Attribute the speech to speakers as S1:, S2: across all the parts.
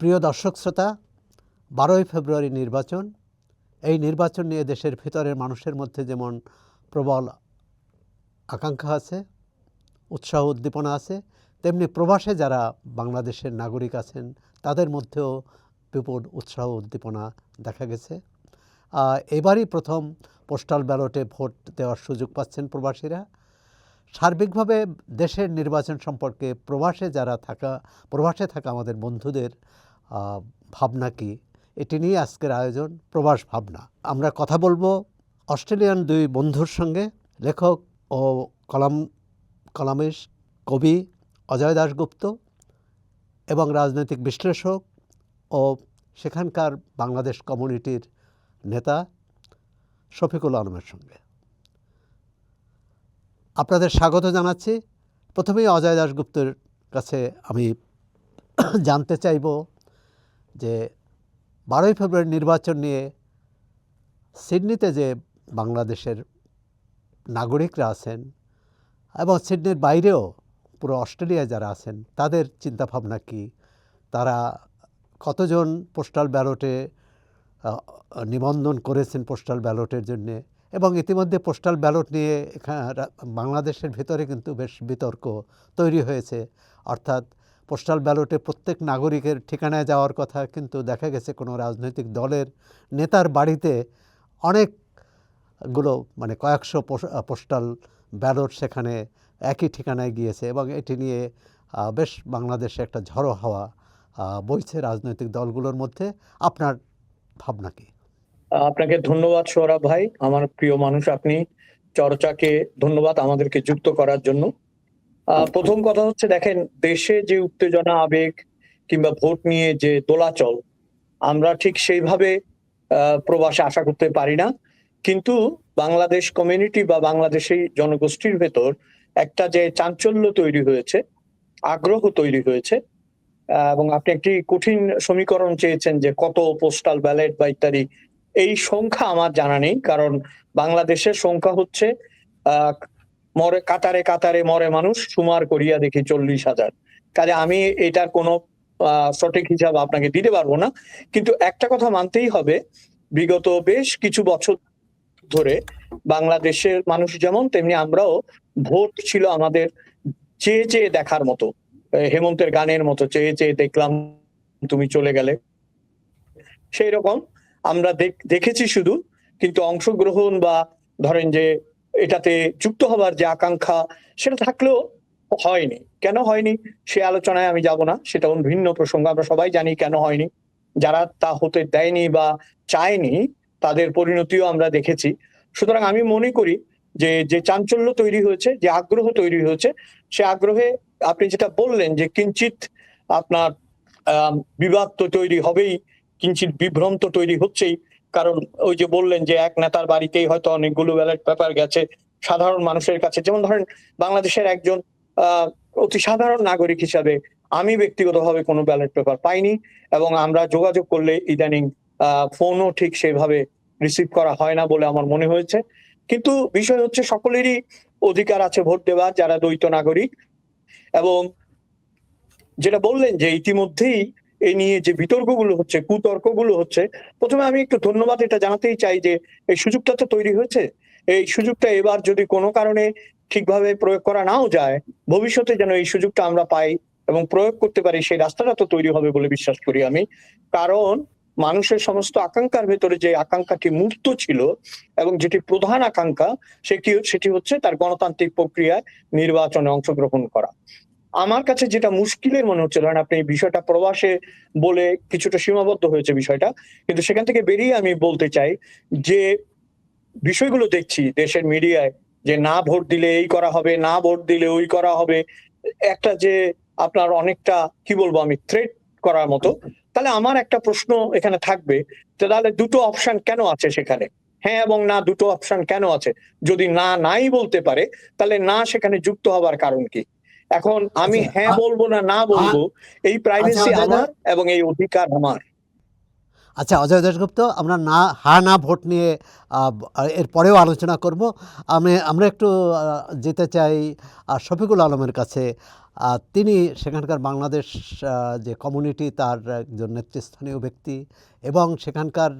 S1: প্রিয় দর্শক শ্রোতা, বারোই ফেব্রুয়ারি নির্বাচন। এই নির্বাচন নিয়ে দেশের ভিতরের মানুষের মধ্যে যেমন প্রবল আকাঙ্ক্ষা আছে, উৎসাহ উদ্দীপনা আছে, তেমনি প্রবাসে যারা বাংলাদেশের নাগরিক আছেন, তাদের মধ্যেও বিপুল উৎসাহ উদ্দীপনা দেখা গেছে। এবারই প্রথম পোস্টাল ব্যালটে ভোট দেওয়ার সুযোগ পাচ্ছেন প্রবাসীরা। সার্বিকভাবে দেশের নির্বাচন সম্পর্কে প্রবাসে যারা থাকা, প্রবাসে থাকা আমাদের বন্ধুদের ভাবনা কি? এটি নিয়ে আজকের আয়োজন প্রবাস ভাবনা। আমরা কথা বলব অস্ট্রেলিয়ান দুই বন্ধুর সঙ্গে, লেখক ও কলাম কলামিস্ট কবি অজয় দাশগুপ্ত এবং রাজনৈতিক বিশ্লেষক ও সেখানকার বাংলাদেশ কমিউনিটির নেতা শফিকুল আলমের সঙ্গে। আপনাদের স্বাগত জানাচ্ছি। প্রথমেই অজয় দাশগুপ্তের কাছে আমি জানতে চাইব যে বারোই ফেব্রুয়ারি নির্বাচন নিয়ে সিডনিতে যে বাংলাদেশের নাগরিকরা আছেন এবং সিডনির বাইরেও পুরো অস্ট্রেলিয়ায় যারা আছেন, তাদের চিন্তাভাবনা কি? তারা কতজন পোস্টাল ব্যালটে নিবন্ধন করেছেন পোস্টাল ব্যালটের জন্যে? এবং ইতিমধ্যে পোস্টাল ব্যালট নিয়ে এখানে বাংলাদেশের ভিতরে কিন্তু বেশ বিতর্ক তৈরি হয়েছে। অর্থাৎ পোস্টাল ব্যালটে প্রত্যেক নাগরিকের ঠিকানায় যাওয়ার কথা, কিন্তু দেখা গেছে কোনো রাজনৈতিক দলের নেতার বাড়িতে অনেকগুলো মানে কয়েকশো পোস- পোস্টাল ব্যালট সেখানে একই ঠিকানায় গিয়েছে এবং এটি নিয়ে বেশ বাংলাদেশে একটা ঝড়ো হাওয়া বইছে রাজনৈতিক দলগুলোর মধ্যে। আপনার ভাবনা কি?
S2: আপনাকে ধন্যবাদ সৌরভ ভাই। আমার প্রিয় মানুষ, আপনি চর্চাকে ধন্যবাদ আমাদেরকে যুক্ত করার জন্য। প্রথম কথা হচ্ছে দেখেন, দেশে যে উত্তেজনা, আবেগ কিংবা ভোট নিয়ে যে দোলাচল, আমরা ঠিক সেইভাবে প্রবাসে আশা করতে পারি না। কিন্তু বাংলাদেশ কমিউনিটি বা বাংলাদেশি জনগোষ্ঠীর ভেতর একটা যে চাঞ্চল্য তৈরি হয়েছে, আগ্রহ তৈরি হয়েছে এবং আপনি একটি কঠিন সমীকরণ চেয়েছেন যে কত পোস্টাল ব্যালেট বা ইত্যাদি, এই সংখ্যা আমার জানা নেই। কারণ বাংলাদেশের সংখ্যা হচ্ছে মরে, কাতারে কাতারে মরে মানুষ, সুমার করিয়া দেখি চল্লিশ হাজার। কাজে আমি এটার কোনো সঠিক হিসাব আপনাকে দিতে পারব না। কিন্তু একটা কথা মানতেই হবে, বিগত বেশ কিছু বছর ধরে বাংলাদেশের মানুষ যেমন, তেমনি আমরাও ভোট ছিল আমাদের চেয়ে চেয়ে দেখার মতো। হেমন্তের গানের মতো চেয়ে চেয়ে দেখলাম তুমি চলে গেলে। সেই রকম আমরা দেখ- দেখেছি শুধু, কিন্তু অংশগ্রহণ বা ধরেন যে এটাতে যুক্ত হবার যে আকাঙ্ক্ষা, সেটা থাকলেও হয়নি। কেন হয়নি? সে আলোচনায় আমি যাব না। সেটা ভিন্ন প্রসঙ্গ। আমরা সবাই জানি কেন হয়নি। যারা তা হতে দেয়নি বা চায়নি, তাদের পরিণতিও আমরা দেখেছি। সুতরাং আমি মনে করি যে যে চাঞ্চল্য তৈরি হয়েছে, যে আগ্রহ তৈরি হয়েছে, সে আগ্রহে আপনি যেটা বললেন যে কিঞ্চিত আপনার বিবাদ তো তৈরি হবেই কিঞ্চিত বিভ্রান্ত তৈরি হচ্ছেই কারণ ওই যে বললেন যে এক নেতার বাড়িতেই হয়তো অনেকগুলো ব্যালট পেপার গেছে। সাধারণ মানুষের কাছে, যেমন ধরেন বাংলাদেশের একজন অতি সাধারণ নাগরিক হিসাবে আমি ব্যক্তিগতভাবে কোনো ব্যালট পেপার পাইনি এবং আমরা যোগাযোগ করলে ইদানিং ফোনও ঠিক সেভাবে রিসিভ করা হয় না বলে আমার মনে হয়েছে। কিন্তু বিষয় হচ্ছে সকলেরই অধিকার আছে ভোট দেওয়ার, যারা দ্বৈত নাগরিক। এবং যেটা বললেন যে ইতিমধ্যেই এই নিয়ে যে বিতর্কগুলো হচ্ছে, কুতর্কগুলো হচ্ছে, প্রথমে আমি একটু ধন্যবাদ এটা জানাতেই চাই যে এই সুযোগটা তো তৈরি হয়েছে। এই সুযোগটা এবার যদি কোনো কারণে ঠিকভাবে প্রয়োগ করা নাও যায়, ভবিষ্যতে যেন এই সুযোগটা আমরা পাই এবং প্রয়োগ করতে পারি, সেই রাস্তাটা তো তৈরি হবে বলে বিশ্বাস করি আমি। কারণ মানুষের সমস্ত আকাঙ্ক্ষার ভেতরে যে আকাঙ্ক্ষাটি মূর্ত ছিল এবং যেটি প্রধান আকাঙ্ক্ষা, সেটি সেটি হচ্ছে তার গণতান্ত্রিক প্রক্রিয়ায় নির্বাচনে অংশগ্রহণ করা। আমার কাছে যেটা মুশকিলের মনে হচ্ছে, ধরেন আপনি বিষয়টা প্রবাসে বলে কিছুটা সীমাবদ্ধ হয়েছে বিষয়টা, কিন্তু সেখান থেকে বেরিয়ে আমি বলতে চাই যে, বিষয়গুলো দেখছি দেশের মিডিয়ায় যে না ভোট দিলে এই করা হবে, না ভোট দিলে ওই করা হবে, একটা যে আপনার অনেকটা, কি বলব আমি থ্রেট করার মতো, তাহলে আমার একটা প্রশ্ন এখানে থাকবে তাহলে দুটো অপশন কেন আছে সেখানে? হ্যাঁ এবং না, দুটো অপশন কেন আছে? যদি না, নাই বলতে পারে, তাহলে না সেখানে যুক্ত হবার কারণ কি? এখন আমি
S1: আচ্ছা,
S2: হ্যাঁ বলব না না বলব এই প্রাইভেসি
S1: আচ্ছা,
S2: আমার এবং এই অধিকার আমার।
S1: আচ্ছা অজয় দাশগুপ্ত আমরা না হা না ভোট নিয়ে এর পরেও আলোচনা করব। আমি আমরা একটু যেতে চাই শফিকুল আলমের কাছে। তিনি সেখানকার বাংলাদেশ যে কমিউনিটি তার একজন নেতৃস্থানীয় ব্যক্তি এবং সেখানকার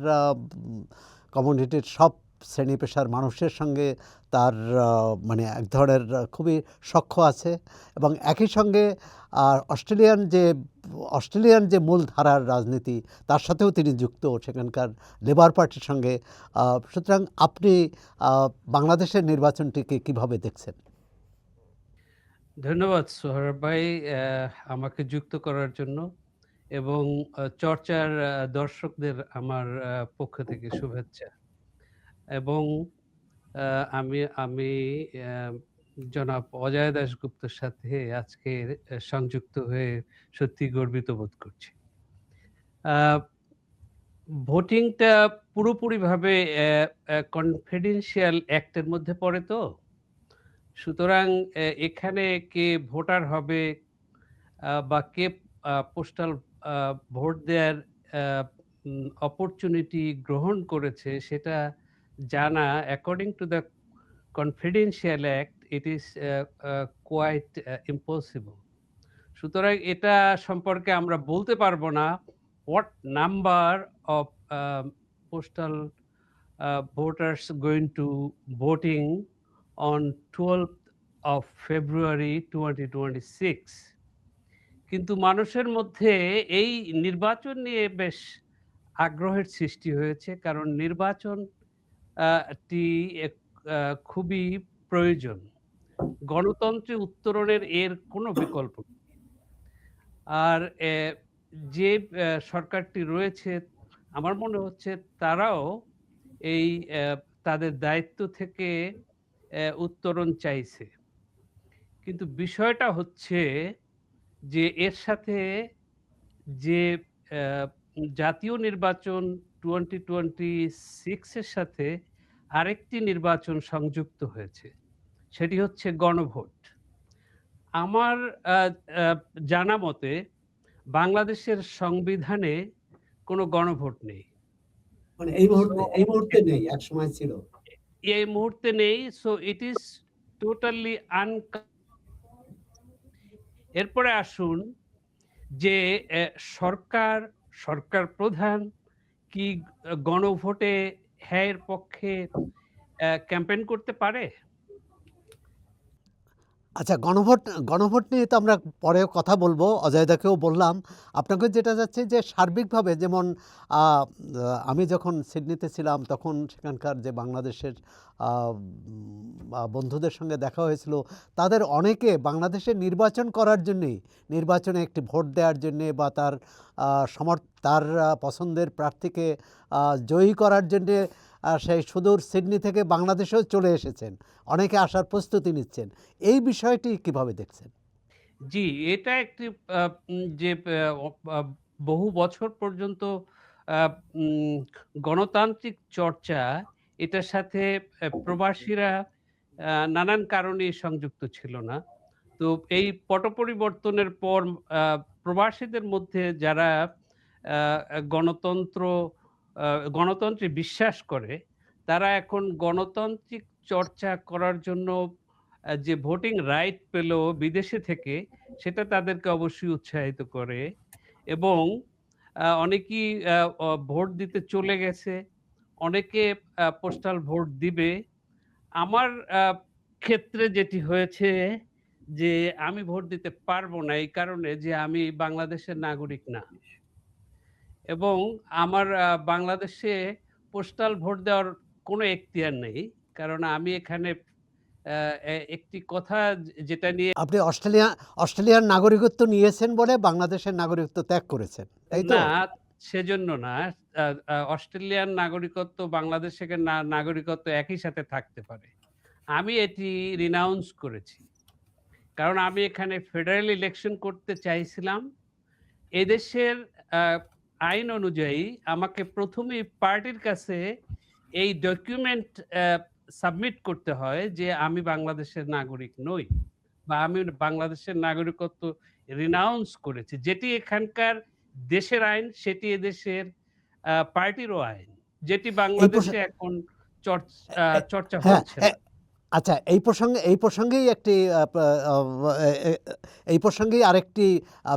S1: কমিউনিটির সব শ্রেণি পেশার মানুষের সঙ্গে তার মানে এক ধরনের খুবই সখ্য আছে এবং একই সঙ্গে, আর অস্ট্রেলিয়ান যে অস্ট্রেলিয়ান যে মূল ধারার রাজনীতি, তার সাথেও তিনি যুক্ত সেখানকার লেবার পার্টির সঙ্গে। সুতরাং আপনি বাংলাদেশের নির্বাচনটিকে কীভাবে দেখছেন?
S3: ধন্যবাদ সোহরাব ভাই আমাকে যুক্ত করার জন্য এবং চর্চার দর্শকদের আমার পক্ষ থেকে শুভেচ্ছা। এবং আমি আমি জনাব অজয় দাশগুপ্তর সাথে আজকে সংযুক্ত হয়ে সত্যি গর্বিত বোধ করছি। ভোটিংটা পুরোপুরিভাবে কনফিডেন্সিয়াল অ্যাক্টের মধ্যে পড়ে তো। সুতরাং এখানে কে ভোটার হবে বা কে পোস্টাল ভোট দেওয়ার অপরচুনিটি গ্রহণ করেছে, সেটা জানা according to the confidential act it is quite impossible সুতরাং এটা সম্পর্কে আমরা বলতে পারব না what number of postal voters going to voting on 12th of February 2026 কিন্তু মানুষের মধ্যে এই নির্বাচন নিয়ে বেশ আগ্রহের সৃষ্টি হয়েছে, কারণ নির্বাচন টি খুবই প্রয়োজন। গণতন্ত্রে উত্তরণের এর কোনো বিকল্প আর যে সরকারটি রয়েছে, আমার মনে হচ্ছে তারাও এই তাদের দায়িত্ব থেকে উত্তরণ চাইছে। কিন্তু বিষয়টা হচ্ছে যে, এর সাথে যে জাতীয় নির্বাচন টোয়েন্টি টোয়েন্টি সিক্সের সাথে আরেকটি নির্বাচন সংযুক্ত হয়েছে সেটি হচ্ছে গণভোট। আমার জানা মতে বাংলাদেশের সংবিধানে কোনো গণভোট নেই।
S1: মানে এই মুহূর্তে এই মুহূর্তে নেই এক সময় ছিল।
S3: এই মুহূর্তে নেই সো ইট ইজ টোটালি আন এরপরে আসুন যে সরকার সরকার প্রধান কি গণভোটে হ্যাঁ এর পক্ষে ক্যাম্পেইন করতে পারে?
S1: আচ্ছা গণভোট গণভোট নিয়ে তো আমরা পরে কথা বলব। অজয়দাকেও বললাম। আপনাকে যেটা যাচ্ছে যে সার্বিকভাবে যেমন আমি যখন সিডনিতে ছিলাম তখন সেখানকার যে বাংলাদেশের বন্ধুদের সঙ্গে দেখা হয়েছিল তাদের অনেকে বাংলাদেশে নির্বাচন করার জন্যেই নির্বাচনে একটি ভোট দেওয়ার জন্যে বা তার আহ, সমর তার পছন্দের প্রার্থীকে জয়ী করার জন্যে সেই সুদূর সিডনি থেকে বাংলাদেশেও চলে এসেছেন। অনেকে আসার প্রস্তুতি নিচ্ছেন। এই বিষয়টি কীভাবে দেখছেন?
S3: জি, এটা একটি যে বহু বছর পর্যন্ত গণতান্ত্রিক চর্চা, এটার সাথে প্রবাসীরা নানান কারণে সংযুক্ত ছিল না। তো এই পট পরিবর্তনের পর প্রবাসীদের মধ্যে যারা গণতন্ত্র গণতন্ত্রে বিশ্বাস করে, তারা এখন গণতান্ত্রিক চর্চা করার জন্য যে ভোটিং রাইট পেল বিদেশে থেকে, সেটা তাদেরকে অবশ্যই উৎসাহিত করে এবং অনেকেই ভোট দিতে চলে গেছে, অনেকে পোস্টাল ভোট দিবে। আমার ক্ষেত্রে যেটি হয়েছে যে আমি ভোট দিতে পারব না এই কারণে যে আমি বাংলাদেশের নাগরিক না। এবং আমার বাংলাদেশে পোস্টাল ভোট দেওয়ার কোনো এখতিয়ার নেই। কারণ আমি এখানে একটি কথা যেটা নিয়ে
S1: আপনি অস্ট্রেলিয়া অস্ট্রেলিয়ার নাগরিকত্ব নিয়েছেন বলে বাংলাদেশের নাগরিকত্ব ত্যাগ করেছেন তাই তো?
S3: না সেজন্য না। অস্ট্রেলিয়ান নাগরিকত্ব বাংলাদেশের না- নাগরিকত্ব একই সাথে থাকতে পারে। আমি এটি রিনাউন্স করেছি। কারণ আমি এখানে ফেডারেল ইলেকশন করতে চাইছিলাম। এদেশের আইন অনুযায়ী আমাকে প্রথমে পার্টির কাছে এই ডকুমেন্ট সাবমিট করতে হয় যে আমি বাংলাদেশের নাগরিক নই বা আমি বাংলাদেশের নাগরিকত্ব রিনাউন্স করেছি। যেটি এখানকার দেশের আইন সেটি এদেশের পার্টিরও আইন যেটি বাংলাদেশে এখন চর্চ-
S1: হ্যাঁ
S3: হচ্ছে
S1: আচ্ছা এই প্রসঙ্গে, এই প্রসঙ্গেই একটি এই প্রসঙ্গেই আরেকটি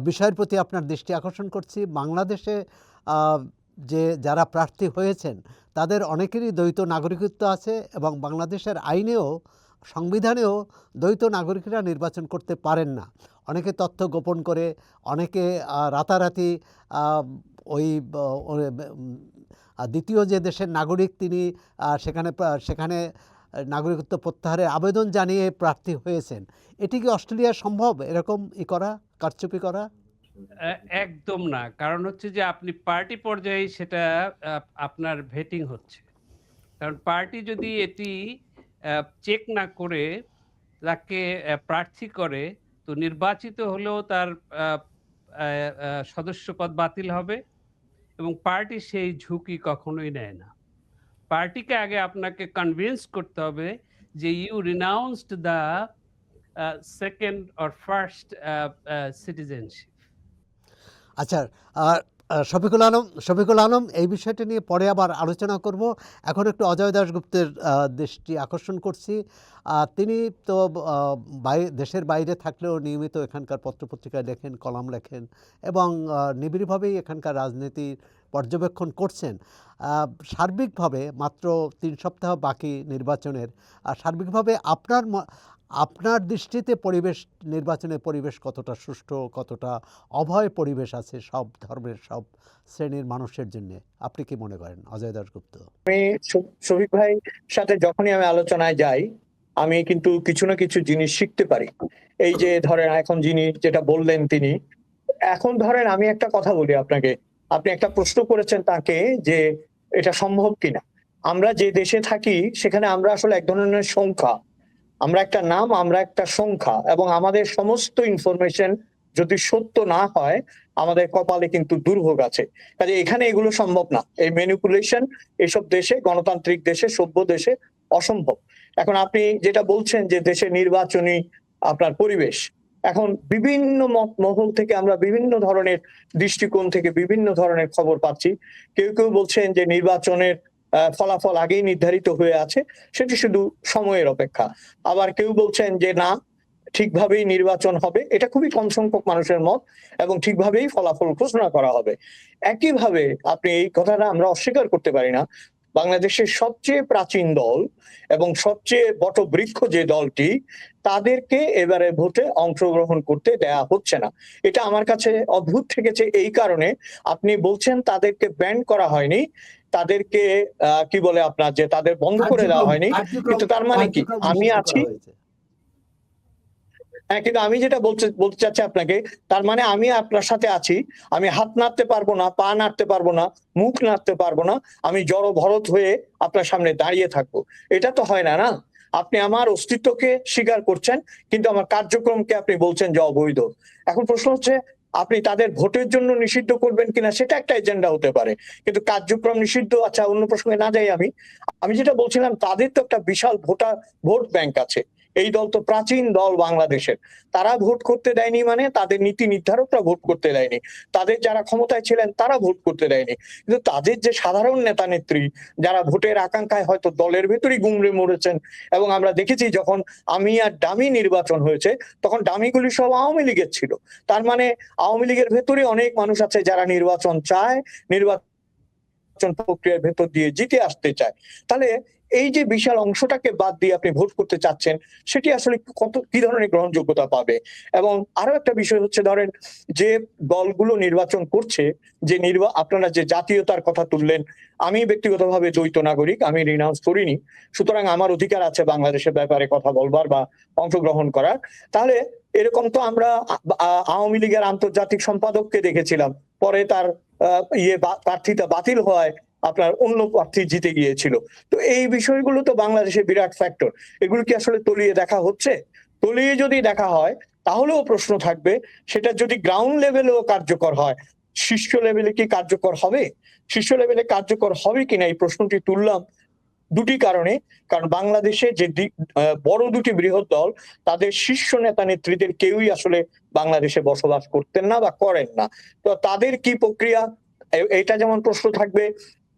S1: বিষয়ের প্রতি আপনার দৃষ্টি আকর্ষণ করছি। বাংলাদেশে যে যারা প্রার্থী হয়েছেন, তাদের অনেকেরই দ্বৈত নাগরিকত্ব আছে এবং বাংলাদেশের আইনেও, সংবিধানেও দ্বৈত নাগরিকরা নির্বাচন করতে পারেন না। অনেকে তথ্য গোপন করে, অনেকে রাতারাতি ওই দ্বিতীয় যে দেশের নাগরিক তিনি সেখানে সেখানে নাগরিকত্ব প্রত্যাহারের আবেদন জানিয়ে প্রার্থী হয়েছেন। এটি কি অস্ট্রেলিয়া সম্ভব? এরকম ই করা, কারচুপি করা?
S3: একদম না। কারণ হচ্ছে যে আপনি পার্টি পর্যায়ে সেটা আপনার ভেটিং হচ্ছে। কারণ পার্টি যদি এটি চেক না করে, তাকে প্রার্থী করে, তো নির্বাচিত হলেও তার সদস্যপদ বাতিল হবে এবং পার্টি সেই ঝুঁকি কখনোই নেয় না। পার্টিকে আগে আপনাকে কনভিন্স করতে হবে যে you renounced the second or first citizenship
S1: আচ্ছা আর শফিকুল আলম শফিকুল আলম, এই বিষয়টি নিয়ে পরে আবার আলোচনা করব। এখন একটু অজয় দাশগুপ্তের দৃষ্টি আকর্ষণ করছি। তিনি তো দেশের বাইরে থাকলেও নিয়মিত এখানকার পত্রপত্রিকায় লেখেন, কলাম লেখেন এবং নিবিড়ভাবেই এখানকার রাজনীতির পর্যবেক্ষণ করছেন সার্বিকভাবে মাত্র তিন সপ্তাহ বাকি নির্বাচনের, আর সার্বিকভাবে আপনার আপনার দৃষ্টিতে পরিবেশ, নির্বাচনের পরিবেশ কতটা সুষ্ঠু, কতটা অভয় পরিবেশ আছে সব ধর্মের, সব শ্রেণির মানুষের জন্য? আপনি কি মনে করেন? অজয় দাসগুপ্ত
S2: আমি শফিক ভাই সাথে যখনই আমি আলোচনায় যাই, আমি কিন্তু কিছু না কিছু জিনিস শিখতে পারি। এই যে ধরেন এখন যিনি যেটা বললেন তিনি, এখন ধরেন আমি একটা কথা বলি আপনাকে। আপনি একটা প্রশ্ন করেছেন তাকে যে এটা সম্ভব কিনা। আমরা যে দেশে থাকি, সেখানে আমরা আসলে এক ধরনের সংখ্যা। আমরা একটা নাম, আমরা একটা সংখ্যা এবং আমাদের সমস্ত ইনফরমেশন যদি সত্য না হয়, আমাদের কপালে কিন্তু দুর্ভোগ আছে। কাজে এখানে এগুলো সম্ভব না। এই ম্যানিপুলেশন এসব দেশে, গণতান্ত্রিক দেশে, সভ্য দেশে অসম্ভব। এখন আপনি যেটা বলছেন যে দেশে নির্বাচনী আপনার পরিবেশ এখন বিভিন্ন মত- মহল থেকে আমরা বিভিন্ন ধরনের দৃষ্টিকোণ থেকে বিভিন্ন ধরনের খবর পাচ্ছি। কেউ কেউ বলছেন যে নির্বাচনের ফলাফল আগেই নির্ধারিত হয়ে আছে, সেটি শুধু সময়ের অপেক্ষা। আবার কেউ বলছেন যে না, ঠিকভাবেই নির্বাচন হবে, এটা খুবই কম সংখ্যক মানুষের মত এবং ঠিকভাবেই ফলাফল ঘোষণা করা হবে। একইভাবে আপনি এই কথাটা আমরা অস্বীকার করতে পারি না। বাংলাদেশের সবচেয়ে প্রাচীন দল এবং সবচেয়ে বটবৃক্ষ যে দলটি তাদেরকে এবারে ভোটে অংশগ্রহণ করতে দেয়া হচ্ছে না। এটা আমার কাছে অদ্ভুত থেকেছে এই কারণে আপনি বলছেন তাদেরকে ব্যান করা হয়নি তাদেরকে আহ, কি বলে আপনার যে তাদের বন্ধ করে দেওয়া হয়নি কিন্তু তার মানে কি? আমি আছি হ্যাঁ কিন্তু আমি যেটা বলতে বলতে চাচ্ছি আপনাকে, তার মানে আমি আপনার সাথে আছি। আমি হাত নাড়তে পারব না, পা নাড়তে পারব না, মুখ নাড়তে পারব না। আমি জড় ভরত হয়ে আপনার সামনে দাঁড়িয়ে থাকব। এটা তো হয় না না? আপনি আমার অস্তিত্বকে স্বীকার করছেন, কিন্তু আমার কার্যক্রমকে আপনি বলছেন যে অবৈধ। এখন প্রশ্ন হচ্ছে, আপনি তাদের ভোটের জন্য নিষিদ্ধ করবেন কিনা, সেটা একটা এজেন্ডা হতে পারে। কিন্তু কার্যক্রম নিষিদ্ধ আচ্ছা অন্য প্রসঙ্গে না যাই আমি। আমি যেটা বলছিলাম, তাদের তো একটা বিশাল ভোটার, ভোট ব্যাংক আছে। এই দল তো প্রাচীন দল বাংলাদেশের। তারা ভোট করতে দেয়নি মানে তাদের নীতি নির্ধারকরা ভোট করতে দেয়নি। তাদের যারা ক্ষমতায় ছিলেন তারা ভোট করতে দেয়নি। কিন্তু তাদের যে সাধারণ নেতা নেত্রী, যারা ভোটের আকাঙ্ক্ষায় হয়তো দলের ভেতরই গুমড়ে মরেছেন, এবং আমরা দেখেছি যখন আমি আর ডামি নির্বাচন হয়েছে, তখন ডামিগুলি সব আওয়ামী লীগের ছিল। তার মানে আওয়ামী লীগের ভেতরে অনেক মানুষ আছে যারা নির্বাচন চায়, নির্বাচন প্রক্রিয়ার ভেতর দিয়ে জিতে আসতে চায়। তাহলে এই যে বিশাল অংশটাকে বাদ দিয়ে আপনি ভোট করতে চাচ্ছেন, সেটি আসলে কত, কি ধরনের গ্রহণযোগ্যতা পাবে? এবং আরও একটা বিষয় হচ্ছে ধরেন যে দলগুলো নির্বাচন করছে, যে নির্বা, আপনারা যে জাতীয়তার কথা তুললেন, আমি ব্যক্তিগতভাবে দ্বৈত নাগরিক, আমি রিনাউন্স করিনি। সুতরাং আমার অধিকার আছে বাংলাদেশের ব্যাপারে কথা বলবার বা অংশগ্রহণ করার। তাহলে এরকম তো আমরা আওয়ামী লীগের আন্তর্জাতিক সম্পাদককে দেখেছিলাম। পরে তার ইয়ে প্রার্থীটা বাতিল হওয়ায় আপনার অন্য প্রার্থী জিতে গিয়েছিল। তো এই বিষয়গুলো তো বাংলাদেশে বিরাট ফ্যাক্টর এগুলো কি আসলে তলিয়ে দেখা হচ্ছে? তলিয়ে যদি দেখা হয়, তাহলেও প্রশ্ন থাকবে, সেটা যদি গ্রাউন্ড লেভেলেও কার্যকর হয়, শীর্ষ লেভেলে কি কার্যকর হবে? শীর্ষ লেভেলে কার্যকর হবে কিনা এই প্রশ্নটি তুললাম। দুটি কারণে। কারণ বাংলাদেশে যে বড় দুটি বৃহৎ দল, তাদের শীর্ষ নেতা নেত্রীদের কেউই আসলে বাংলাদেশে বসবাস করতেন না বা করেন না। তো তাদের কি প্রক্রিয়া? এ- এইটা যেমন প্রশ্ন থাকবে,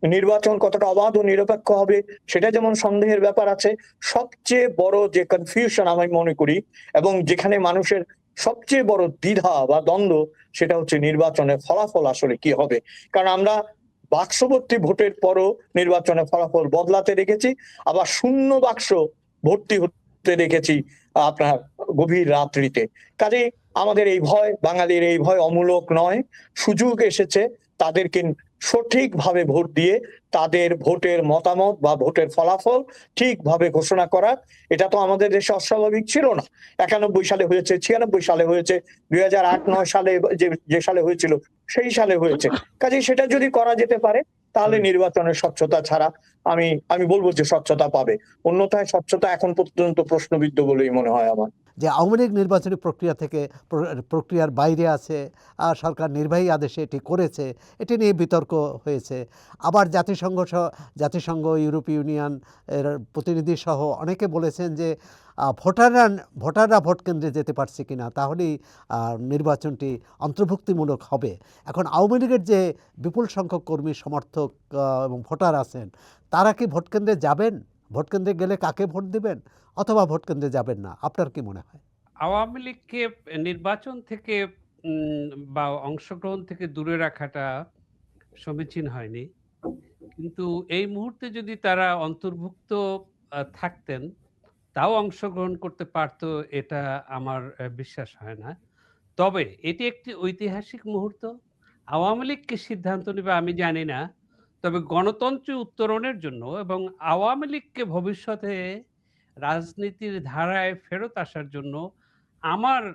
S2: নির্বাচন কতটা অবাধ ও নিরপেক্ষ হবে, সেটা যেমন সন্দেহের ব্যাপার আছে। সবচেয়ে বড় যে কনফিউশন আমি মনে করি, এবং যেখানে মানুষের সবচেয়ে বড় দ্বিধা বা দ্বন্দ্ব, সেটা হচ্ছে নির্বাচনের ফলাফল আসলে কি হবে। কারণ আমরা বাক্সবর্তী ভোটের পরও নির্বাচনের ফলাফল বদলাতে রেখেছি আবার শূন্য বাক্স ভর্তি হতে রেখেছি আপনার গভীর রাত্রিতে। কাজে আমাদের এই ভয়, বাঙালির এই ভয় অমূলক নয়, সুযোগ এসেছে। তাদেরকে সঠিকভাবে ভোট দিয়ে তাদের ভোটের মতামত বা ভোটের ফলাফল ঠিকভাবে ঘোষণা করা, এটা তো আমাদের দেশে অস্বাভাবিক ছিল না। একানব্বই সালে হয়েছে, ছিয়ানব্বই সালে হয়েছে, দুই হাজার আট, নয় সালে যে যে সালে হয়েছিল, সেই সালে হয়েছে। কাজে সেটা যদি করা যেতে পারে, তাহলে নির্বাচনের স্বচ্ছতা ছাড়া আমি আমি বলব যে স্বচ্ছতা পাবে। অন্যথায় স্বচ্ছতা এখন পর্যন্ত প্রশ্নবিদ্ধ বলেই মনে হয় আমার।
S1: যে আওয়ামী লীগ নির্বাচনী প্রক্রিয়া থেকে প্রক্রিয়ার বাইরে আছে, আর সরকার নির্বাহী আদেশে এটি করেছে, এটি নিয়ে বিতর্ক হয়েছে। আবার জাতিসংঘ জাতিসংঘ, ইউরোপীয় ইউনিয়ন এর প্রতিনিধি সহ অনেকে বলেছেন যে ভোটাররা ভোটাররা ভোট কেন্দ্রে যেতে পারছে কিনা তাহলেই নির্বাচনটি অন্তর্ভুক্তিমূলক হবে। এখন আওয়ামী লীগের যে বিপুল সংখ্যক কর্মী, সমর্থক এবং ভোটার আছেন, তারা কি ভোট কেন্দ্রে যাবেন? ভোট কেন্দ্রে গেলে কাকে ভোট দিবেন? অথবা ভোট কেন্দ্রে যাবেন না, আপনার কি মনে হয়?
S3: আওয়ামী লীগকে নির্বাচন থেকে বা অংশগ্রহণ থেকে দূরে রাখাটা সমীচীন হয়নি। কিন্তু এই মুহূর্তে যদি তারা অন্তর্ভুক্ত থাকতেন, তাও অংশগ্রহণ করতে পারতো এটা আমার বিশ্বাস হয় না। তবে এটি একটি ঐতিহাসিক মুহূর্ত। আওয়ামী লীগকে সিদ্ধান্ত নেবে আমি জানি না। তবে গণতন্ত্র উত্তরণের জন্য এবং আওয়ামী লীগকে ভবিষ্যতে রাজনীতির ধারায় ফেরত আসার জন্য আমার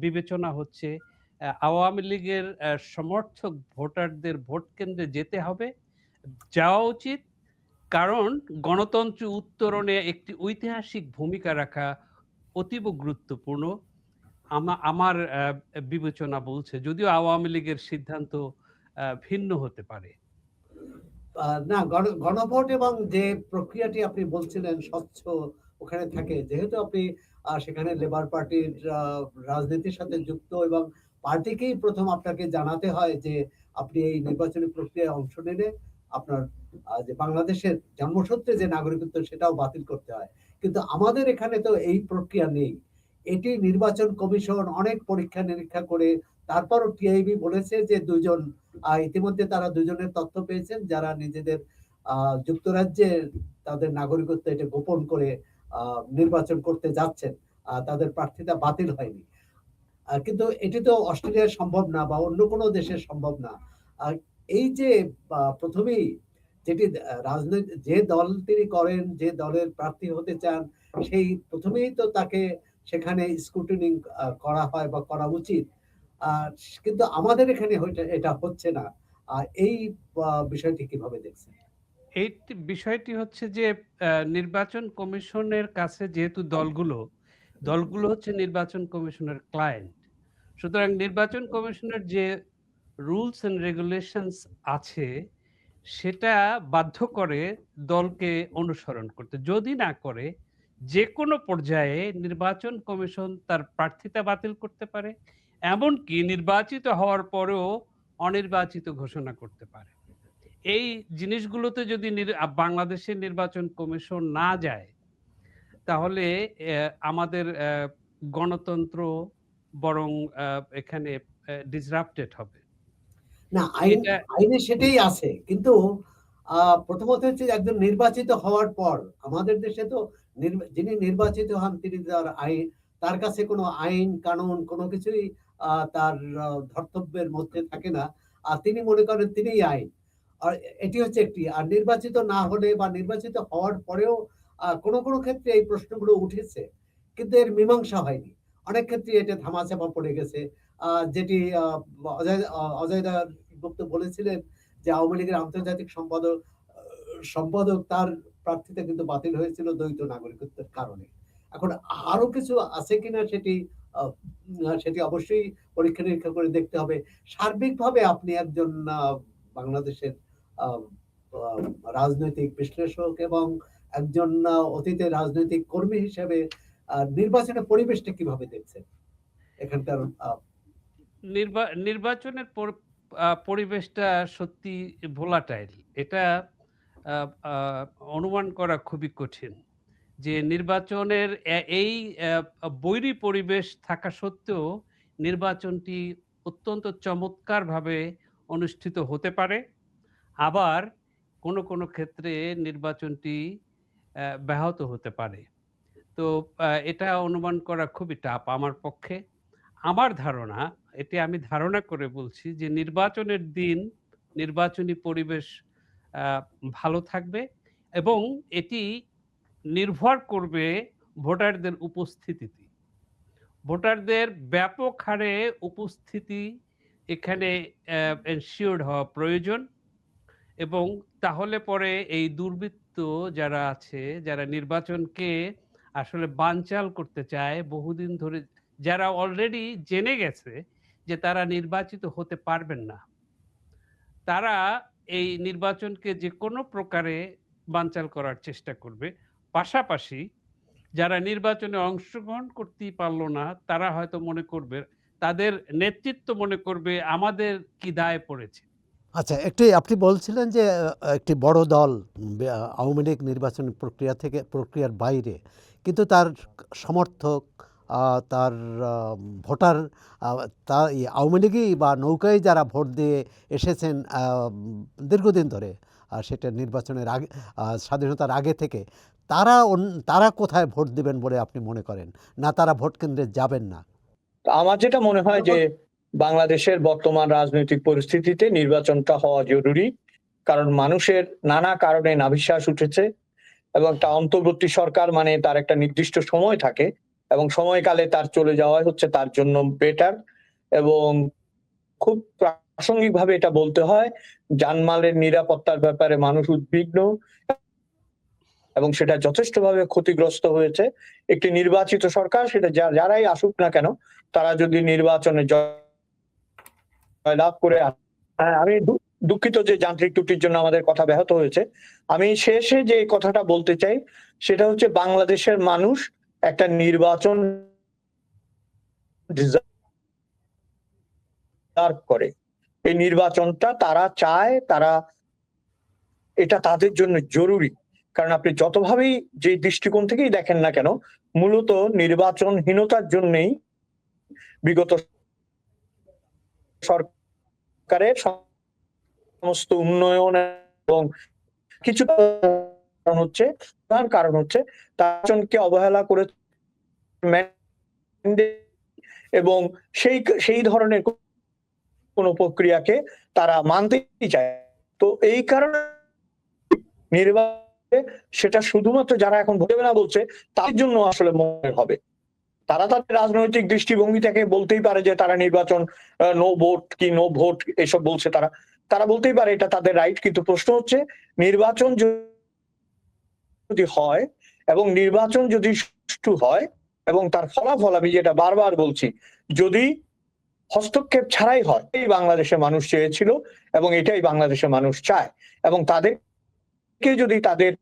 S3: বিবেচনা হচ্ছে আওয়ামী লীগের সমর্থক ভোটারদের ভোট কেন্দ্রে যেতে হবে, যাওয়া উচিত। কারণ গণতন্ত্র উত্তরণে একটি ঐতিহাসিক ভূমিকা রাখা অতীব গুরুত্বপূর্ণ। আমা- আমার বিবেচনা বলছে, যদিও আওয়ামী লীগের সিদ্ধান্ত ভিন্ন হতে পারে।
S1: না, গণ- গণভোট এবং যে প্রক্রিয়াটি আপনি বলছিলেন স্বচ্ছ ওখানে থাকে, যেহেতু আপনি সেখানে লেবার পার্টির রাজনীতির সাথে যুক্ত এবং পার্টিকেই প্রথম আপনাকে জানাতে হয় যে আপনি এই নির্বাচনী প্রক্রিয়ায় অংশ নিলে আপনার যে বাংলাদেশের জন্মসূত্রে যে নাগরিকত্ব সেটাও বাতিল করতে হয়। কিন্তু আমাদের এখানে তো এই প্রক্রিয়া নেই। এটি নির্বাচন কমিশন অনেক পরীক্ষা নিরীক্ষা করে, তারপরও টিআইবি বলেছে যে দুজন ইতিমধ্যে তারা দুজনের তথ্য পেয়েছেন যারা নিজেদের আহ, যুক্তরাজ্যে তাদের নাগরিকত্ব এটা গোপন করে নির্বাচন করতে যাচ্ছেন তাদের প্রার্থিতা বাতিল হয়নি। কিন্তু এটি তো অস্ট্রেলিয়ার সম্ভব না বা অন্য কোনো দেশের সম্ভব না। এই যে প্রথমেই যেটি রাজনৈতিক যে দল তিনি করেন যে দলের প্রার্থী হতে চান সেই প্রথমেই তো তাকে সেখানে স্কুটিনি করা হয় বা করা উচিত। আর কিন্তু আমাদের এখানে এটা হচ্ছে না। আর এই বিষয়টি কীভাবে দেখছেন?
S3: এই বিষয়টি হচ্ছে যে নির্বাচন কমিশনের কাছে যেহেতু দলগুলো দলগুলো হচ্ছে নির্বাচন কমিশনের ক্লায়েন্ট। সুতরাং নির্বাচন কমিশনের যে রুলস এন্ড রেগুলেশনস আছে, সেটা বাধ্য করে দলকে অনুসরণ করতে। যদি না করে যে কোনো পর্যায়ে নির্বাচন কমিশন তার প্রার্থিতা বাতিল করতে পারে এমনকি নির্বাচিত হওয়ার পরেও অনির্বাচিত ঘোষণা করতে পারে। এই জিনিসগুলোতে যদি বাংলাদেশের নির্বাচন কমিশন না যায় তাহলে আমাদের গণতন্ত্র বরং এখানে ডিসরাপ্টেড হবে।
S1: না আইন সেটাই আছে। কিন্তু আহ, প্রথমত হচ্ছে একজন নির্বাচিত হওয়ার পর আমাদের দেশে তো নির্বা- যিনি নির্বাচিত হন তিনি তার আইন তার কাছে কোনো আইন কানুন কোনো কিছুই তার ধর্তব্যের মধ্যে থাকে না। আর তিনি মনে করেন তিনিই আইন। আর এটি হচ্ছে একটি, আর নির্বাচিত না হলে বা নির্বাচিত হওয়ার পরেও কোনো কোনো ক্ষেত্রে এই প্রশ্নগুলো উঠেছে, কিন্তু এর মীমাংসা হয়নি। অনেক ক্ষেত্রে এটা ধামাচাপা পড়ে গেছে। যেটি অজয় অজয় গুপ্ত বলেছিলেন যে আওয়ামী লীগের আন্তর্জাতিক সম্পাদক সম্পাদক তার প্রার্থিতা কিন্তু বাতিল হয়েছিল দ্বৈত নাগরিকত্বের কারণে। এখন আরও কিছু আছে কিনা সেটি সেটি অবশ্যই পরীক্ষা নিরীক্ষা করে দেখতে হবে। সার্বিকভাবে আপনি একজন বাংলাদেশের রাজনৈতিক বিশ্লেষক এবং একজন অতীতের রাজনৈতিক কর্মী হিসেবে নির্বাচনের পরিবেশটা কীভাবে দেখছেন? এখানকার
S3: নির্বা- নির্বাচনের পরিবেশটা সত্যি ভোলাটাইল। এটা অনুমান করা খুবই কঠিন। যে নির্বাচনের এই বৈরী পরিবেশ থাকা সত্ত্বেও নির্বাচনটি অত্যন্ত চমৎকারভাবে অনুষ্ঠিত হতে পারে। আবার কোনো কোনো ক্ষেত্রে নির্বাচনটি ব্যাহত হতে পারে। তো এটা অনুমান করা খুবই টাফ আমার পক্ষে। আমার ধারণা, এটি আমি ধারণা করে বলছি যে নির্বাচনের দিন নির্বাচনী পরিবেশ ভালো থাকবে এবং এটি নির্ভর করবে ভোটারদের উপস্থিতিতে। ভোটারদের ব্যাপক হারে উপস্থিতি এখানে এনশিওর্ড হওয়া প্রয়োজন এবং তাহলে পরে এই দুর্বৃত্ত যারা আছে, যারা নির্বাচনকে আসলে বানচাল করতে চায়, বহুদিন ধরে যারা অলরেডি জেনে গেছে যে তারা নির্বাচিত হতে পারবেন না, তারা এই নির্বাচনকে যে কোনো প্রকারে বানচাল করার চেষ্টা করবে। পাশাপাশি যারা নির্বাচনে অংশগ্রহণ করতেই পারল না, তারা হয়তো মনে করবে, তাদের নেতৃত্ব মনে করবে আমাদের কি দায় পড়েছে।
S1: আচ্ছা একটি আপনি বলছিলেন যে একটি বড় দল আওয়ামী লীগ নির্বাচন প্রক্রিয়া থেকে, প্রক্রিয়ার বাইরে। কিন্তু তার সমর্থক তার ভোটার তা আওয়ামী লীগই বা নৌকায় যারা ভোট দিয়ে এসেছেন দীর্ঘদিন ধরে সেটা নির্বাচনের আগে স্বাধীনতার আগে থেকে তারা তারা কোথায় ভোট দিবেন বলে আপনি মনে করেন? না তারা ভোট কেন্দ্রে যাবেন না?
S2: আমার যেটা মনে হয় যে বাংলাদেশের বর্তমান রাজনৈতিক পরিস্থিতিতে নির্বাচনটা হওয়া জরুরি, কারণ মানুষের নানা কারণে নাভিশ্বাস উঠেছে এবং তা অন্তর্বর্তী সরকার মানে তার একটা নির্দিষ্ট সময় থাকে এবং সময়কালে তার চলে যাওয়াই হচ্ছে তার জন্য বেটার এবং খুব প্রাসঙ্গিকভাবে এটা বলতে হয় জানমালের নিরাপত্তার ব্যাপারে মানুষ উদ্বিগ্ন এবং সেটা যথেষ্টভাবে ক্ষতিগ্রস্ত হয়েছে। একটি নির্বাচিত সরকার সেটা যারাই আসুক না কেন তারা যদি নির্বাচনে জয়লাভ করে আস- হ্যাঁ, আমি দুঃখিত যে যান্ত্রিক ত্রুটির জন্য আমাদের কথা ব্যাহত হয়েছে। আমি শেষে যে কথাটা বলতে চাই সেটা হচ্ছে বাংলাদেশের মানুষ একটা নির্বাচন করে। এই নির্বাচনটা তারা চায় তারা এটা তাদের জন্য জরুরি। কারণ আপনি যতভাবেই যে দৃষ্টিকোণ থেকেই দেখেন না কেন, মূলত নির্বাচনহীনতার জন্যই বিগত সরকারের সমস্ত উন্নয়ন এবং কিছু কারণ হচ্ছে, প্রধান কারণ হচ্ছে নির্বাচনকে অবহেলা করে এবং সেই সেই ধরনের কোন প্রক্রিয়াকে তারা মানতেই চায়। তো এই কারণে নির্বাচনে সেটা শুধুমাত্র যারা এখন ভোট দেবে না বলছে তার জন্য আসলে মনে হবে। তারা তাদের রাজনৈতিক দৃষ্টিভঙ্গি থেকে বলতেই পারে যে তারা নির্বাচন নো ভোট কি নো ভোট এসব বলছে তারা। তারা বলতেই পারে এটা তাদের রাইট কিন্তু প্রশ্ন হচ্ছে নির্বাচন যদি হয় এবং নির্বাচন যদি সুষ্ঠু হয় এবং তার ফলাফল আমি যেটা বারবার বলছি, যদি হস্তক্ষেপ ছাড়াই হয়, এই বাংলাদেশের মানুষ চেয়েছিল এবং এটাই বাংলাদেশের মানুষ চায় এবং তাদেরকে যদি তাদের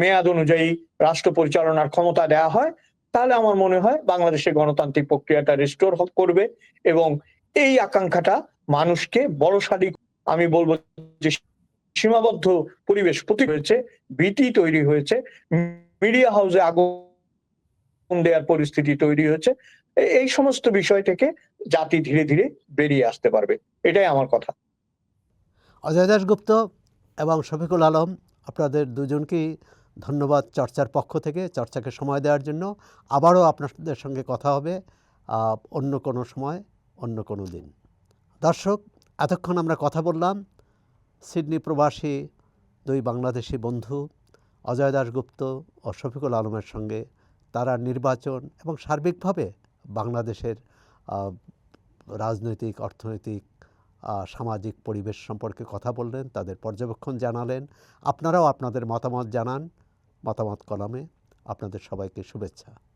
S2: মেয়াদ অনুযায়ী রাষ্ট্র পরিচালনার ক্ষমতা দেওয়া হয়, তাহলে আমার মনে হয় বাংলাদেশের গণতান্ত্রিক প্রক্রিয়াটা রেস্টোর করবে এবং এই আকাঙ্ক্ষাটা মানুষকে বড় বড়সারি আমি বলব যে সীমাবদ্ধ পরিবেশ প্রতি হয়েছে, ভীতি তৈরি হয়েছে মিডিয়া হাউসে আগুন দেওয়ার পরিস্থিতি তৈরি হয়েছে এই সমস্ত বিষয় থেকে জাতি ধীরে ধীরে বেরিয়ে আসতে পারবে, এটাই আমার কথা।
S1: অজয় দাশগুপ্ত এবং শফিকুল আলম, আপনাদের দুজনকেই ধন্যবাদ চর্চার পক্ষ থেকে, চর্চাকে সময় দেওয়ার জন্য। আবারও আপনাদের সঙ্গে কথা হবে অন্য কোনো সময়, অন্য কোনো দিন। দর্শক, এতক্ষণ আমরা কথা বললাম। সিডনি প্রবাসী, দুই বাংলাদেশি বন্ধু, অজয় দাশগুপ্ত ও শফিকুল আলমের সঙ্গে তারা নির্বাচন এবং সার্বিকভাবে বাংলাদেশের রাজনৈতিক, অর্থনৈতিক সামাজিক পরিবেশ সম্পর্কে কথা বললেন, তাদের পর্যবেক্ষণ জানালেন। আপনারাও আপনাদের মতামত জানান মতামত কলমে। আপনাদের সবাইকে শুভেচ্ছা।